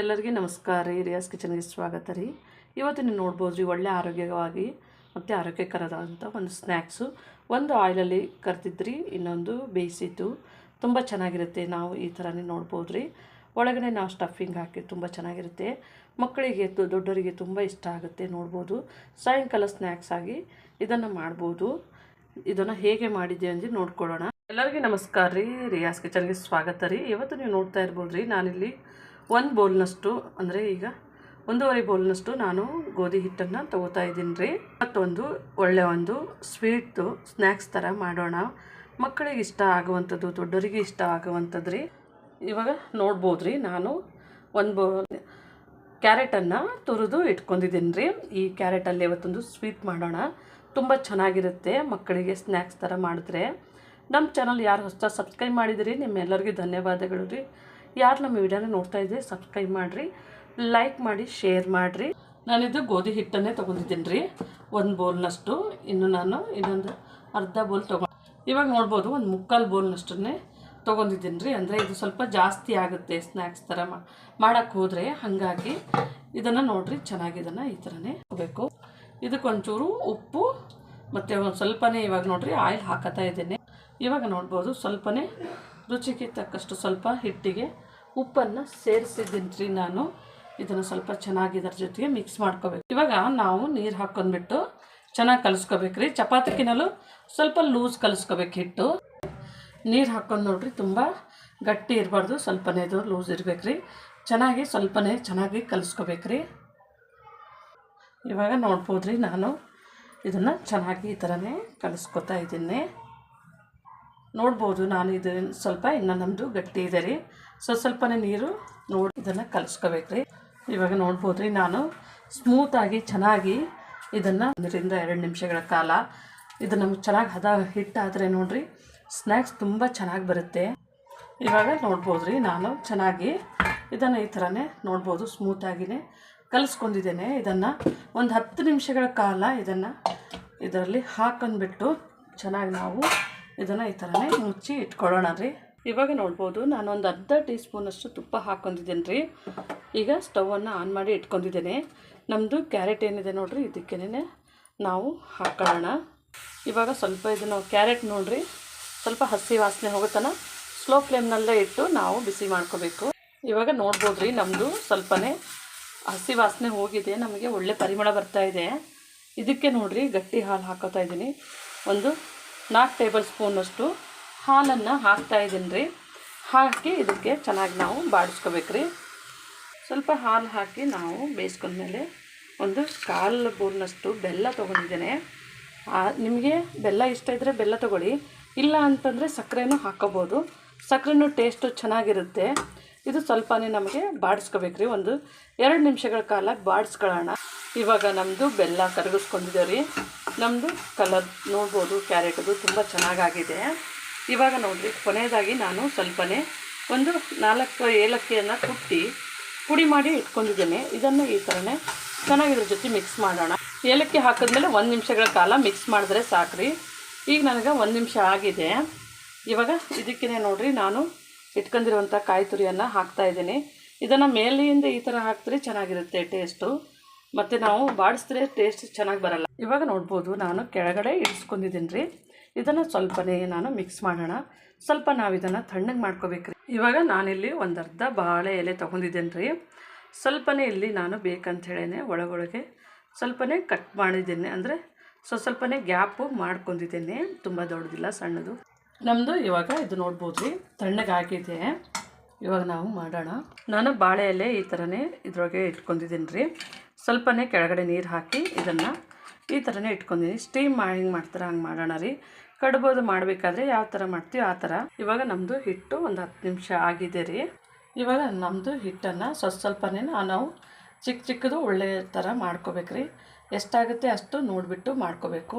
ಎಲ್ಲರಿಗೂ ನಮಸ್ಕಾರ ರೀ ರಿಯಾಸ್ ಕಿಚನ್ಗೆ ಸ್ವಾಗತ ರೀ. ಇವತ್ತು ನೀವು ನೋಡ್ಬೋದು ರೀ, ಒಳ್ಳೆ ಆರೋಗ್ಯವಾಗಿ ಮತ್ತು ಆರೋಗ್ಯಕರದಂಥ ಒಂದು ಸ್ನ್ಯಾಕ್ಸು ಒಂದು ಆಯಿಲಲ್ಲಿ ಕರೆದಿದ್ರಿ, ಇನ್ನೊಂದು ಬೇಯಿಸಿದ್ದು. ತುಂಬ ಚೆನ್ನಾಗಿರುತ್ತೆ ನಾವು ಈ ಥರನೇ ನೋಡ್ಬೋದು ರೀ. ಒಳಗಡೆ ನಾವು ಸ್ಟಫಿಂಗ್ ಹಾಕಿ ತುಂಬ ಚೆನ್ನಾಗಿರುತ್ತೆ. ಮಕ್ಕಳಿಗೆ ದೊಡ್ಡವರಿಗೆ ತುಂಬ ಇಷ್ಟ ಆಗುತ್ತೆ ನೋಡ್ಬೋದು. ಸಾಯಂಕಾಲ ಸ್ನ್ಯಾಕ್ಸ್ ಆಗಿ ಇದನ್ನು ಮಾಡ್ಬೋದು. ಇದನ್ನು ಹೇಗೆ ಮಾಡಿದ್ದೆ ಅಂದ್ರೆ ನೋಡ್ಕೊಳ್ಳೋಣ. ಎಲ್ಲರಿಗೂ ನಮಸ್ಕಾರ ರೀ ರಿಯಾಸ್ ಕಿಚನ್ಗೆ ಸ್ವಾಗತ ರೀ. ಇವತ್ತು ನೀವು ನೋಡ್ತಾ ಇರ್ಬೋದು ರೀ, ನಾನಿಲ್ಲಿ ಒಂದು ಬೌಲ್ನಷ್ಟು ಅಂದರೆ ಈಗ ಒಂದೂವರೆ ಬೌಲ್ನಷ್ಟು ನಾನು ಗೋಧಿ ಹಿಟ್ಟನ್ನು ತಗೋತಾ ಇದ್ದೀನಿ ರೀ. ಮತ್ತೊಂದು ಒಳ್ಳೆಯ ಒಂದು ಸ್ವೀಟ್ದು ಸ್ನ್ಯಾಕ್ಸ್ ಥರ ಮಾಡೋಣ. ಮಕ್ಕಳಿಗೆ ಇಷ್ಟ ಆಗುವಂಥದ್ದು ದೊಡ್ಡವರಿಗೆ ಇಷ್ಟ ಆಗುವಂಥದ್ದು ರೀ. ಇವಾಗ ನೋಡ್ಬೋದು ರೀ, ನಾನು ಒಂದು ಬೌಲ್ ಕ್ಯಾರೆಟನ್ನು ತುರಿದು ಇಟ್ಕೊಂಡಿದ್ದೀನಿ ರೀ. ಈ ಕ್ಯಾರೆಟಲ್ಲಿ ಇವತ್ತೊಂದು ಸ್ವೀಟ್ ಮಾಡೋಣ. ತುಂಬ ಚೆನ್ನಾಗಿರುತ್ತೆ ಮಕ್ಕಳಿಗೆ ಸ್ನ್ಯಾಕ್ಸ್ ಥರ ಮಾಡಿದ್ರೆ. ನಮ್ಮ ಚಾನಲ್ ಯಾರು ಹೊಸ ಸಬ್ಸ್ಕ್ರೈಬ್ ಮಾಡಿದಿರಿ, ನಿಮ್ಮೆಲ್ಲರಿಗೂ ಧನ್ಯವಾದಗಳು ರೀ. ಯಾರು ನಮ್ಮ ವಿಡಿಯೋನ ನೋಡ್ತಾ ಇದ್ದರೆ ಸಬ್ಸ್ಕ್ರೈಬ್ ಮಾಡಿರಿ ಲೈಕ್ ಮಾಡಿ ಶೇರ್ ಮಾಡಿರಿ. ನಾನಿದು ಗೋಧಿ ಹಿಟ್ಟನ್ನೇ ತೊಗೊಂಡಿದ್ದೀನಿ ರೀ ಒಂದು ಬೌಲ್ನಷ್ಟು. ಇನ್ನು ನಾನು ಇನ್ನೊಂದು ಅರ್ಧ ಬೌಲ್ ತೊಗೊಂಡು ಇವಾಗ ನೋಡ್ಬೋದು, ಒಂದು ಮುಕ್ಕಾಲು ಬೌಲ್ನಷ್ಟನ್ನೇ ತೊಗೊಂಡಿದ್ದೀನಿ ರೀ ಅಂದರೆ ಇದು ಸ್ವಲ್ಪ ಜಾಸ್ತಿ ಆಗುತ್ತೆ ಸ್ನ್ಯಾಕ್ಸ್ ಥರ ಮಾಡೋಕ್ಕೆ ಹೋದರೆ. ಹಾಗಾಗಿ ಇದನ್ನು ನೋಡಿರಿ ಚೆನ್ನಾಗಿದನ್ನು ಈ ಥರನೇ ಹೋಗಬೇಕು ಇದಕ್ಕೊಂಚೂರು ಉಪ್ಪು, ಮತ್ತು ಒಂದು ಸ್ವಲ್ಪನೇ ಇವಾಗ ನೋಡಿರಿ ಆಯಿಲ್ ಹಾಕತ್ತಾ ಇದ್ದೇನೆ. ಇವಾಗ ನೋಡ್ಬೋದು, ಸ್ವಲ್ಪನೇ ರುಚಿಗೆ ತಕ್ಕಷ್ಟು ಸ್ವಲ್ಪ ಹಿಟ್ಟಿಗೆ ಉಪ್ಪನ್ನು ಸೇರಿಸಿದ್ದೀನಿ ರೀ ನಾನು. ಇದನ್ನು ಸ್ವಲ್ಪ ಚೆನ್ನಾಗಿ ಇದರ ಜೊತೆಗೆ ಮಿಕ್ಸ್ ಮಾಡ್ಕೋಬೇಕು. ಇವಾಗ ನಾವು ನೀರು ಹಾಕೊಂಡ್ಬಿಟ್ಟು ಚೆನ್ನಾಗಿ ಕಲಿಸ್ಕೋಬೇಕು ರೀ ಚಪಾತಿಕಿನಲ್ಲೂ ಸ್ವಲ್ಪ ಲೂಸ್ ಕಲಿಸ್ಕೋಬೇಕು ಹಿಟ್ಟು. ನೀರು ಹಾಕ್ಕೊಂಡು ನೋಡ್ರಿ ತುಂಬ ಗಟ್ಟಿ ಇರಬಾರ್ದು ಸ್ವಲ್ಪನೇದು ಲೂಸ್ ಇರಬೇಕು ರೀ ಚೆನ್ನಾಗಿ ಸ್ವಲ್ಪನೇ ಚೆನ್ನಾಗಿ ಕಲಿಸ್ಕೋಬೇಕು ರೀ ಇವಾಗ ನೋಡ್ಬೋದು ರೀ ನಾನು ಇದನ್ನು ಚೆನ್ನಾಗಿ ಈ ಥರನೇ ಕಲಿಸ್ಕೊತಾ ಇದ್ದೀನಿ. ನೋಡ್ಬೋದು. ನಾನು ಇದು ಸ್ವಲ್ಪ ಇನ್ನು ನಮ್ಮದು ಗಟ್ಟಿ ಇದೆ ರೀ. ಸೊ, ಸ್ವಲ್ಪನೇ ನೀರು ನೋಡಿ ಇದನ್ನು ಕಲಿಸ್ಕೋಬೇಕು ರೀ ಇವಾಗ ನೋಡ್ಬೋದು ರೀ ನಾನು ಸ್ಮೂತಾಗಿ ಚೆನ್ನಾಗಿ ಇದನ್ನು ಒಂದರಿಂದ ಎರಡು ನಿಮಿಷಗಳ ಕಾಲ ಇದು ನಮ್ಗೆ ಚೆನ್ನಾಗಿ ಹದ ಹಿಟ್ಟಾದರೆ ನೋಡಿರಿ ಸ್ನ್ಯಾಕ್ಸ್ ತುಂಬ ಚೆನ್ನಾಗಿ ಬರುತ್ತೆ. ಇವಾಗ ನೋಡ್ಬೋದು ರೀ ನಾನು ಚೆನ್ನಾಗಿ ಇದನ್ನು ಈ ಥರನೇ ನೋಡ್ಬೋದು ಸ್ಮೂತಾಗಿಯೇ ಕಲಿಸ್ಕೊಂಡಿದ್ದೇನೆ. ಇದನ್ನು ಒಂದು ಹತ್ತು ನಿಮಿಷಗಳ ಕಾಲ ಇದನ್ನು ಇದರಲ್ಲಿ ಹಾಕೊಂಡ್ಬಿಟ್ಟು ಚೆನ್ನಾಗಿ ನಾವು ಇದನ್ನು ಈ ಥರನೇ ಮುಚ್ಚಿ ಇಟ್ಕೊಳ್ಳೋಣ ರೀ. ಇವಾಗ ನೋಡ್ಬೋದು, ನಾನೊಂದು ಅರ್ಧ ಟೀ ಸ್ಪೂನಷ್ಟು ತುಪ್ಪ ಹಾಕ್ಕೊಂಡಿದ್ದೀನಿ ರೀ ಈಗ ಸ್ಟವನ್ನು ಆನ್ ಮಾಡಿ ಇಟ್ಕೊಂಡಿದ್ದೇನೆ. ನಮ್ಮದು ಕ್ಯಾರೆಟ್ ಏನಿದೆ ನೋಡಿರಿ ಇದಕ್ಕೇನೆ ನಾವು ಹಾಕೊಳ್ಳೋಣ. ಇವಾಗ ಸ್ವಲ್ಪ ಇದನ್ನು ಕ್ಯಾರೆಟ್ ನೋಡಿರಿ, ಸ್ವಲ್ಪ ಹಸಿ ವಾಸನೆ ಹೋಗುತ್ತಾನ ಸ್ಲೋ ಫ್ಲೇಮ್ನಲ್ಲೇ ಇಟ್ಟು ನಾವು ಬಿಸಿ ಮಾಡ್ಕೋಬೇಕು. ಇವಾಗ ನೋಡ್ಬೋದು ರೀ ನಮ್ಮದು ಸ್ವಲ್ಪನೇ ಹಸಿ ವಾಸನೆ ಹೋಗಿದೆ, ನಮಗೆ ಒಳ್ಳೆ ಪರಿಮಳ ಬರ್ತಾ ಇದೆ. ಇದಕ್ಕೆ ನೋಡಿರಿ, ಗಟ್ಟಿ ಹಾಲು ಹಾಕೋತಾ ಇದ್ದೀನಿ. ಒಂದು ನಾಲ್ಕು ಟೇಬಲ್ ಸ್ಪೂನಷ್ಟು ಹಾಲನ್ನು ಹಾಕ್ತಾ ಇದ್ದೀನಿ ರೀ. ಹಾಕಿ ಇದಕ್ಕೆ ಚೆನ್ನಾಗಿ ನಾವು ಬಾಡಿಸ್ಕೋಬೇಕು ರೀ ಸ್ವಲ್ಪ ಹಾಲು ಹಾಕಿ ನಾವು ಬೇಯಿಸ್ಕೊಂಡ ಮೇಲೆ ಒಂದು ಕಾಲು ಬೂರ್ನಷ್ಟು ಬೆಲ್ಲ ತೊಗೊಂಡಿದ್ದೇನೆ. ನಿಮಗೆ ಬೆಲ್ಲ ಇಷ್ಟ ಇದ್ದರೆ ಬೆಲ್ಲ ತೊಗೊಳ್ಳಿ. ಇಲ್ಲ ಅಂತಂದರೆ ಸಕ್ಕರೆನೂ ಹಾಕೋಬೋದು. ಸಕ್ಕರೆನೂ ಟೇಸ್ಟು ಚೆನ್ನಾಗಿರುತ್ತೆ. ಇದು ಸ್ವಲ್ಪನೇ ನಮಗೆ ಬಾಡಿಸ್ಕೋಬೇಕು ರೀ ಒಂದು ಎರಡು ನಿಮಿಷಗಳ ಕಾಲ ಬಾಡಿಸ್ಕೊಳ್ಳೋಣ. ಇವಾಗ ನಮ್ಮದು ಬೆಲ್ಲ ಕರಗಿಸ್ಕೊಂಡಿದೆ ರೀ. ನಮ್ಮದು ಕಲರ್ ನೋಡ್ಬೋದು ಕ್ಯಾರೆಟದು ತುಂಬ ಚೆನ್ನಾಗಾಗಿದೆ. ಇವಾಗ ನೋಡಿರಿ, ಕೊನೆಯದಾಗಿ ನಾನು ಸ್ವಲ್ಪನೇ ಒಂದು ನಾಲ್ಕು ಏಲಕ್ಕಿಯನ್ನು ಕುಟ್ಟಿ ಪುಡಿ ಮಾಡಿ ಇಟ್ಕೊಂಡಿದ್ದೇನೆ. ಇದನ್ನು ಈ ಥರನೇ ಚೆನ್ನಾಗಿದ್ರ ಜೊತೆ ಮಿಕ್ಸ್ ಮಾಡೋಣ. ಏಲಕ್ಕಿ ಹಾಕಿದ್ಮೇಲೆ ಒಂದು ನಿಮಿಷಗಳ ಕಾಲ ಮಿಕ್ಸ್ ಮಾಡಿದ್ರೆ ಸಾಕ್ರಿ. ಈಗ ನನಗೆ ಒಂದು ನಿಮಿಷ ಆಗಿದೆ. ಇವಾಗ ಇದಕ್ಕೇ ನೋಡಿರಿ, ನಾನು ಇಟ್ಕೊಂಡಿರುವಂಥ ಕಾಯಿ ತುರಿಯನ್ನು ಹಾಕ್ತಾಯಿದ್ದೀನಿ ಇದನ್ನು ಮೇಲೆಯಿಂದ ಈ ಥರ ಹಾಕಿದ್ರೆ ಚೆನ್ನಾಗಿರುತ್ತೆ ಟೇಸ್ಟು ಮತ್ತು ನಾವು ಬಾಡಿಸಿದ್ರೆ ಟೇಸ್ಟ್ ಚೆನ್ನಾಗಿ ಬರಲ್ಲ. ಇವಾಗ ನೋಡ್ಬೋದು, ನಾನು ಕೆಳಗಡೆ ಇಳಿಸ್ಕೊಂಡಿದ್ದೀನಿ ರೀ ಇದನ್ನು ಸ್ವಲ್ಪನೇ ನಾನು ಮಿಕ್ಸ್ ಮಾಡೋಣ. ಸ್ವಲ್ಪ ನಾವು ಇದನ್ನು ತಣ್ಣಗೆ ಮಾಡ್ಕೋಬೇಕ್ರಿ. ಇವಾಗ ನಾನಿಲ್ಲಿ ಒಂದು ಅರ್ಧ ಬಾಳೆ ಎಲೆ ತೊಗೊಂಡಿದ್ದೇನೆ ರೀ ಸ್ವಲ್ಪನೇ ಇಲ್ಲಿ ನಾನು ಬೇಕಂತ ಹೇಳೇನೆ ಒಳಗೊಳಗೆ. ಸ್ವಲ್ಪನೇ ಕಟ್ ಮಾಡಿದ್ದೇನೆ. ಅಂದರೆ ಸ್ವಸ್ವಲ್ಪನೇ ಗ್ಯಾಪು ಮಾಡ್ಕೊಂಡಿದ್ದೇನೆ. ತುಂಬ ದೊಡ್ಡದಿಲ್ಲ, ಸಣ್ಣದು. ನಮ್ಮದು ಇವಾಗ ಇದು ನೋಡ್ಬೋದು ರೀ ತಣ್ಣಗಾಗಿದೆ. ಇವಾಗ ನಾವು ಮಾಡೋಣ. ನಾನು ಬಾಳೆ ಎಲೆ ಈ ಥರನೇ ಇದ್ರೊಳಗೆ ಇಟ್ಕೊಂಡಿದ್ದೀನಿ ರೀ ಸ್ವಲ್ಪನೇ ಕೆಳಗಡೆ ನೀರು ಹಾಕಿ ಇದನ್ನು ಈ ಥರನೇ ಇಟ್ಕೊಂಡಿದ್ದೀನಿ. ಸ್ಟೀಮ್ ಮಾಡಿ ಮಾಡ್ತಾರೆ ಹಂಗೆ ಮಾಡೋಣ ರೀ. ಕಡ್ಬೋದು ಮಾಡಬೇಕಾದ್ರೆ ಯಾವ ಥರ ಮಾಡ್ತೀವಿ ಆ ಥರ. ಇವಾಗ ನಮ್ಮದು ಹಿಟ್ಟು ಒಂದು ಹತ್ತು ನಿಮಿಷ ಆಗಿದೆ ರೀ. ಇವಾಗ ನಮ್ಮದು ಹಿಟ್ಟನ್ನು ಸ್ವಲ್ಪ ಸ್ವಲ್ಪನೇ ನಾವು ಚಿಕ್ಕ ಚಿಕ್ಕದು ಒಳ್ಳೆಯ ಥರ ಮಾಡ್ಕೋಬೇಕ್ರಿ ಎಷ್ಟಾಗುತ್ತೆ ಅಷ್ಟು ನೋಡಿಬಿಟ್ಟು ಮಾಡ್ಕೋಬೇಕು.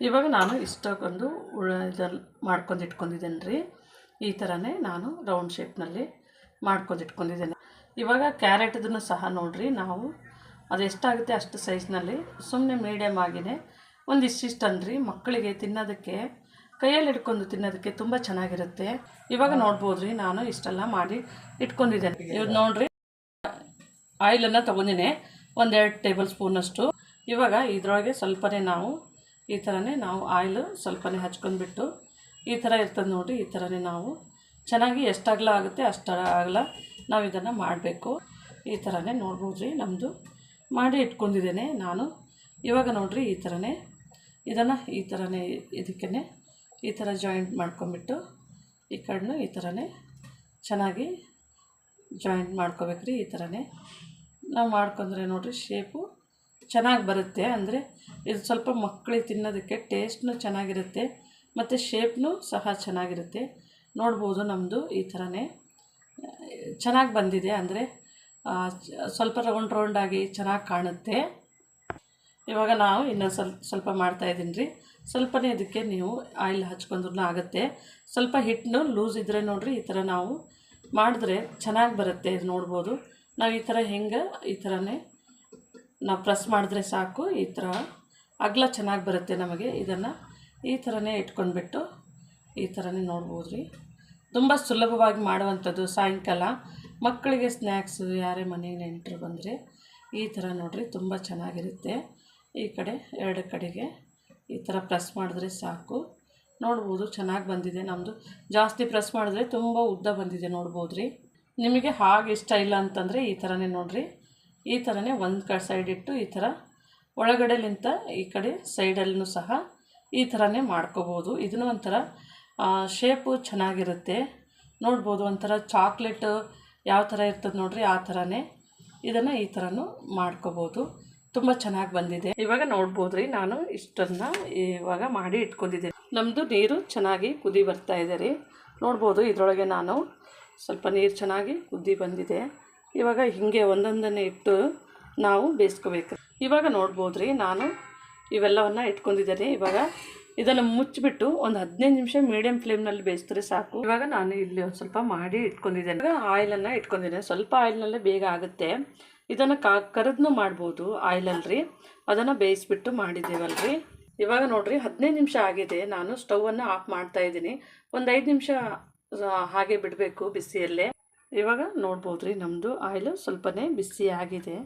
ಇವಾಗ ನಾನು ಇಷ್ಟಕ್ಕೊಂದು ಉಳ ಇದಲ್ಲಿ ಮಾಡ್ಕೊಂಡು ಇಟ್ಕೊಂಡಿದ್ದೇನೆ ರೀ. ಈ ಥರನೇ ನಾನು ರೌಂಡ್ ಶೇಪ್ನಲ್ಲಿ ಮಾಡ್ಕೊಂಡು ಇಟ್ಕೊಂಡಿದ್ದೇನೆ ಇವಾಗ ಕ್ಯಾರೆಟ್ದನ್ನು ಸಹ ನೋಡಿರಿ, ನಾವು ಅದು ಎಷ್ಟಾಗುತ್ತೆ ಅಷ್ಟು ಸೈಜ್ನಲ್ಲಿ ಸುಮ್ಮನೆ ಮೀಡಿಯಮ್ ಆಗಿನೇ ಒಂದು ಇಷ್ಟಿಷ್ಟು ಅಂದ್ರಿ ಮಕ್ಕಳಿಗೆ ತಿನ್ನೋದಕ್ಕೆ, ಕೈಯಲ್ಲಿ ಇಟ್ಕೊಂಡು ತಿನ್ನೋದಕ್ಕೆ ತುಂಬ ಚೆನ್ನಾಗಿರುತ್ತೆ. ಇವಾಗ ನೋಡ್ಬೋದು ರೀ ನಾನು ಇಷ್ಟೆಲ್ಲ ಮಾಡಿ ಇಟ್ಕೊಂಡಿದ್ದೇನೆ. ಇವ್ರು ನೋಡ್ರಿ ಆಯಿಲನ್ನು ತೊಗೊಂಡಿನಿ ಒಂದೆರಡು ಟೇಬಲ್ ಸ್ಪೂನಷ್ಟು ಇವಾಗ ಇದರೊಳಗೆ ಸ್ವಲ್ಪನೇ ನಾವು, ಈ ಥರನೇ ನಾವು ಆಯಿಲು ಸ್ವಲ್ಪನೇ ಹಚ್ಕೊಂಡ್ಬಿಟ್ಟು ಈ ಥರ ಇರ್ತದೆ ನೋಡಿ ಈ ಥರನೇ ನಾವು. ಚೆನ್ನಾಗಿ ಎಷ್ಟಾಗಲ ಆಗುತ್ತೆ ಅಷ್ಟು ಅಗಲ ನಾವು ಇದನ್ನು ಮಾಡಬೇಕು. ಈ ಥರನೇ ನೋಡ್ಬೋದು ರೀ ನಮ್ಮದು ಮಾಡಿ ಇಟ್ಕೊಂಡಿದ್ದೇನೆ ನಾನು. ಇವಾಗ ನೋಡಿರಿ, ಈ ಥರನೇ ಇದನ್ನು ಈ ಥರನೇ ಇದಕ್ಕೇ ಈ ಥರ ಜಾಯಿಂಟ್ ಮಾಡ್ಕೊಂಬಿಟ್ಟು ಈ ಕಡೆನೂ ಈ ಥರನೇ ಚೆನ್ನಾಗಿ ಜಾಯಿಂಟ್ ಮಾಡ್ಕೋಬೇಕ್ರಿ, ಈ ಥರನೇ. ನಾವು ಮಾಡ್ಕೊಂಡ್ರೆ ನೋಡಿರಿ ಶೇಪು ಚೆನ್ನಾಗಿ ಬರುತ್ತೆ. ಅಂದರೆ ಇದು ಸ್ವಲ್ಪ ಮಕ್ಕಳಿಗೆ ತಿನ್ನೋದಕ್ಕೆ ಟೇಸ್ಟ್ನೂ ಚೆನ್ನಾಗಿರುತ್ತೆ. ಮತ್ತು ಶೇಪ್ನು ಸಹ ಚೆನ್ನಾಗಿರುತ್ತೆ. ನೋಡ್ಬೋದು ನಮ್ಮದು ಈ ಥರನೇ. ಚೆನ್ನಾಗಿ ಬಂದಿದೆ ಅಂದರೆ ಸ್ವಲ್ಪ ರೌಂಡ್ ರೌಂಡಾಗಿ ಚೆನ್ನಾಗಿ ಕಾಣುತ್ತೆ. ಇವಾಗ ನಾವು ಇನ್ನೂ ಸ್ವಲ್ಪ ಸ್ವಲ್ಪ ಮಾಡ್ತಾಯಿದ್ದೀನಿ ರೀ. ಸ್ವಲ್ಪನೇ ಇದಕ್ಕೆ ನೀವು ಆಯಿಲ್ ಹಚ್ಕೊಂಡ್ರೂ ಆಗುತ್ತೆ. ಸ್ವಲ್ಪ ಹಿಟ್ಟನ್ನು ಲೂಸ್ ಇದ್ದರೆ ನೋಡಿರಿ, ಈ ಥರ ನಾವು ಮಾಡಿದ್ರೆ ಚೆನ್ನಾಗಿ ಬರುತ್ತೆ ಇದು ನೋಡ್ಬೋದು. ನಾವು ಈ ಥರ ಹೆಂಗೆ ಈ ಥರನೇ ನಾವು ಪ್ರೆಸ್ ಮಾಡಿದ್ರೆ ಸಾಕು, ಈ ಥರ ಅಗಲ ಚೆನ್ನಾಗಿ ಬರುತ್ತೆ ನಮಗೆ ಇದನ್ನು. ಈ ಥರನೇ ಇಟ್ಕೊಂಡ್ಬಿಟ್ಟು ಈ ಥರನೇ ನೋಡ್ಬೋದು ರೀ ತುಂಬ ಸುಲಭವಾಗಿ ಮಾಡುವಂಥದ್ದು ಸಾಯಂಕಾಲ. ಮಕ್ಕಳಿಗೆ ಸ್ನ್ಯಾಕ್ಸು ಯಾರೇ ಮನೆಗೆ ನೆಂಟರು ಬಂದರೆ ಈ ಥರ ನೋಡಿರಿ ತುಂಬ ಚೆನ್ನಾಗಿರುತ್ತೆ. ಈ ಕಡೆ ಎರಡು ಕಡೆಗೆ ಈ ಥರ ಪ್ರೆಸ್ ಮಾಡಿದ್ರೆ ಸಾಕು. ನೋಡ್ಬೋದು ಚೆನ್ನಾಗಿ ಬಂದಿದೆ. ನಮ್ಮದು ಜಾಸ್ತಿ ಪ್ರೆಸ್ ಮಾಡಿದ್ರೆ ತುಂಬ ಉದ್ದ ಬಂದಿದೆ ನೋಡ್ಬೋದು ರೀ ನಿಮಗೆ ಹಾಗೆ ಇಷ್ಟ ಇಲ್ಲ ಅಂತಂದರೆ ಈ ಥರನೇ ನೋಡಿರಿ. ಈ ಥರನೇ ಒಂದು ಕಡೆ ಸೈಡ್ ಇಟ್ಟು ಈ ಥರ ಒಳಗಡೆಲಿಂತ ಈ ಕಡೆ ಸೈಡಲ್ಲೂ ಸಹ ಈ ಥರನೇ ಮಾಡ್ಕೋಬೋದು. ಇದನ್ನು ಒಂಥರ ಶೇಪು ಚೆನ್ನಾಗಿರುತ್ತೆ. ನೋಡ್ಬೋದು, ಒಂಥರ ಚಾಕ್ಲೇಟ್ ಯಾವ ಥರ ಇರ್ತದೆ ನೋಡ್ರಿ, ಆ ಥರನೇ ಇದನ್ನು ಈ ಥರನೂ ಮಾಡ್ಕೋಬೋದು. ತುಂಬ ಚೆನ್ನಾಗಿ ಬಂದಿದೆ. ಇವಾಗ ನೋಡ್ಬೋದು ರೀ, ನಾನು ಇಷ್ಟನ್ನು ಇವಾಗ ಮಾಡಿ ಇಟ್ಕೊಂಡಿದ್ದೀನಿ. ನಮ್ಮದು ನೀರು ಚೆನ್ನಾಗಿ ಕುದಿ ಬರ್ತಾ ಇದೆ ರೀ. ನೋಡ್ಬೋದು, ಇದರೊಳಗೆ ನಾನು ಸ್ವಲ್ಪ ನೀರು ಚೆನ್ನಾಗಿ ಕುದಿ ಬಂದಿದೆ. ಇವಾಗ ಹೀಗೆ ಒಂದೊಂದನ್ನೇ ಇಟ್ಟು ನಾವು ಬೇಯಿಸ್ಕೋಬೇಕು. ಇವಾಗ ನೋಡ್ಬೋದು ರೀ, ನಾನು ಇವೆಲ್ಲವನ್ನು ಇಟ್ಕೊಂಡಿದ್ದೇನೆ ಇವಾಗ. ಇದನ್ನು ಮುಚ್ಚಿಬಿಟ್ಟು ಒಂದು ಹದಿನೈದು ನಿಮಿಷ ಮೀಡಿಯಂ ಫ್ಲೇಮ್ನಲ್ಲಿ ಬೇಯಿಸಿದ್ರೆ ಸಾಕು. ಇವಾಗ ನಾನು ಇಲ್ಲಿ ಒಂದು ಸ್ವಲ್ಪ ಮಾಡಿ ಇಟ್ಕೊಂಡಿದ್ದೇನೆ. ಇವಾಗ ಆಯಿಲನ್ನು ಇಟ್ಕೊಂಡಿದ್ದೇನೆ. ಸ್ವಲ್ಪ ಆಯಿಲ್ನಲ್ಲೇ ಬೇಗ ಆಗುತ್ತೆ. ಇದನ್ನು ಕಾ, ಕರೆದ್ನು ಮಾಡ್ಬೋದು ಆಯಿಲಲ್ರಿ ಅದನ್ನು ಬೇಯಿಸ್ಬಿಟ್ಟು ಮಾಡಿದ್ದೇವಲ್ರಿ. ಇವಾಗ ನೋಡಿರಿ, ಹದಿನೈದು ನಿಮಿಷ ಆಗಿದೆ. ನಾನು ಸ್ಟವನ್ನು ಆಫ್ ಮಾಡ್ತಾ ಇದ್ದೀನಿ. ಒಂದು ಐದು ನಿಮಿಷ ಹಾಗೆ ಬಿಡಬೇಕು ಬಿಸಿಯಲ್ಲೇ. ಇವಾಗ ನೋಡ್ಬೋದು ರೀ ನಮ್ಮದು ಆಯಿಲು ಸ್ವಲ್ಪನೇ ಬಿಸಿ ಆಗಿದೆ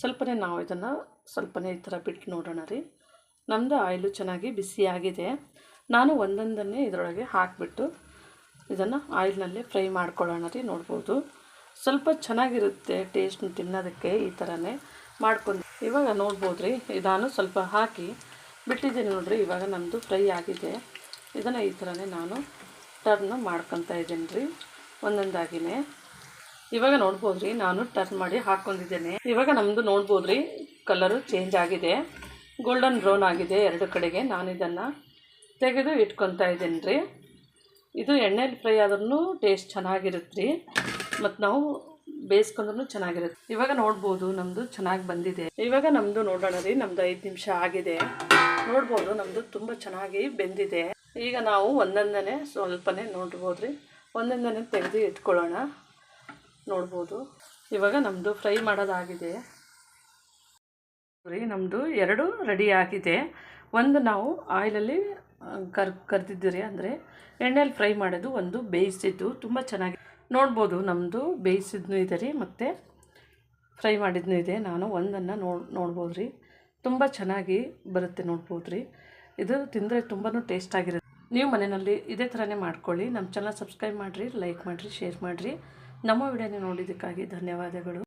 ಸ್ವಲ್ಪನೇ ನಾವು ಇದನ್ನು ಸ್ವಲ್ಪನೇ ಈ ಥರ ಬಿಟ್ಟು ನೋಡೋಣ ರೀ. ನಮ್ಮದು ಆಯಿಲು ಚೆನ್ನಾಗಿ ಬಿಸಿಯಾಗಿದೆ ನಾನು ಒಂದೊಂದನ್ನೇ ಇದರೊಳಗೆ ಹಾಕಿಬಿಟ್ಟು ಇದನ್ನು ಆಯಿಲ್ನಲ್ಲೇ ಫ್ರೈ ಮಾಡ್ಕೊಳ್ಳೋಣ ರೀ, ನೋಡ್ಬೋದು. ಸ್ವಲ್ಪ ಚೆನ್ನಾಗಿರುತ್ತೆ ಟೇಸ್ಟ್ ತಿನ್ನೋದಕ್ಕೆ ಈ ಥರನೇ ಮಾಡ್ಕೊಂಡು. ಇವಾಗ ನೋಡ್ಬೋದು ರೀ, ನಾನು ಸ್ವಲ್ಪ ಹಾಕಿ ಬಿಟ್ಟಿದ್ದೀನಿ ನೋಡಿರಿ, ಇವಾಗ ನಮ್ಮದು ಫ್ರೈ ಆಗಿದೆ. ಇದನ್ನು ಈ ಥರನೇ ನಾನು ಟರ್ನ್ ಮಾಡ್ಕೊತಾ ಇದ್ದೀನಿ ರೀ, ಒಂದೊಂದಾಗಿನೇ. ಇವಾಗ ನೋಡ್ಬೋದು ರೀ, ನಾನು ಟರ್ನ್ ಮಾಡಿ ಹಾಕ್ಕೊಂಡಿದ್ದೇನೆ. ಇವಾಗ ನಮ್ಮದು ನೋಡ್ಬೋದು ರೀ, ಕಲರು ಚೇಂಜ್ ಆಗಿದೆ. ಗೋಲ್ಡನ್ ಬ್ರೌನ್ ಆಗಿದೆ ಎರಡು ಕಡೆಗೆ. ನಾನು ಇದನ್ನು ತೆಗೆದು ಇಟ್ಕೊತಾ ಇದ್ದೀನಿ ರೀ ಇದು ಎಣ್ಣೆಲಿ ಫ್ರೈ ಆದ್ರೂ ಟೇಸ್ಟ್ ಚೆನ್ನಾಗಿರುತ್ತೆ ರೀ ಮತ್ತು ನಾವು ಬೇಯಿಸ್ಕೊಂಡ್ರೂ ಚೆನ್ನಾಗಿರುತ್ತೆ. ಇವಾಗ ನೋಡ್ಬೋದು ನಮ್ಮದು ಚೆನ್ನಾಗಿ ಬಂದಿದೆ. ಇವಾಗ ನಮ್ಮದು ನೋಡೋಣ ರೀ ನಮ್ಮದು ಐದು ನಿಮಿಷ ಆಗಿದೆ. ನೋಡ್ಬೋದು ನಮ್ಮದು ತುಂಬ ಚೆನ್ನಾಗಿ ಬೆಂದಿದೆ. ಈಗ ನಾವು ಒಂದೊಂದನೇ ಸ್ವಲ್ಪನೇ ನೋಡ್ಬೋದು ರೀ. ಒಂದೊಂದನೇ ತೆಗೆದು ಇಟ್ಕೊಳ್ಳೋಣ. ನೋಡ್ಬೋದು. ಇವಾಗ ನಮ್ಮದು ಫ್ರೈ ಮಾಡೋದಾಗಿದೆ. ರೀ ನಮ್ಮದು ಎರಡು ರೆಡಿ ಆಗಿದೆ. ಒಂದು ನಾವು ಆಯಿಲಲ್ಲಿ ಕರ್, ಕರ್ದಿದ್ದೀರಿ ಅಂದರೆ ಎಣ್ಣೆಯಲ್ಲಿ ಫ್ರೈ ಮಾಡೋದು ಒಂದು ಬೇಯಿಸಿದ್ದು ತುಂಬ ಚೆನ್ನಾಗಿ ನೋಡ್ಬೋದು. ನಮ್ಮದು ಬೇಯಿಸಿದ್ನು ಇದೆ ರೀ, ಮತ್ತು ಫ್ರೈ ಮಾಡಿದ್ನು ಇದೆ. ನಾನು ಒಂದನ್ನು ನೋಡ್ ನೋಡ್ಬೋದು ರೀ. ತುಂಬ ಚೆನ್ನಾಗಿ ಬರುತ್ತೆ ನೋಡ್ಬೋದು ರೀ. ಇದು ತಿಂದರೆ ತುಂಬಾ ಟೇಸ್ಟಾಗಿರುತ್ತೆ ನೀವು ಮನೆಯಲ್ಲಿ ಇದೇ ಥರನೇ ಮಾಡ್ಕೊಳ್ಳಿ. ನಮ್ಮ ಚಾನಲ್ ಸಬ್ಸ್ಕ್ರೈಬ್ ಮಾಡಿರಿ ಲೈಕ್ ಮಾಡಿರಿ ಶೇರ್ ಮಾಡಿರಿ. ನಮ್ಮ ವಿಡಿಯೋನ ನೋಡಿದ್ದಕ್ಕಾಗಿ ಧನ್ಯವಾದಗಳು.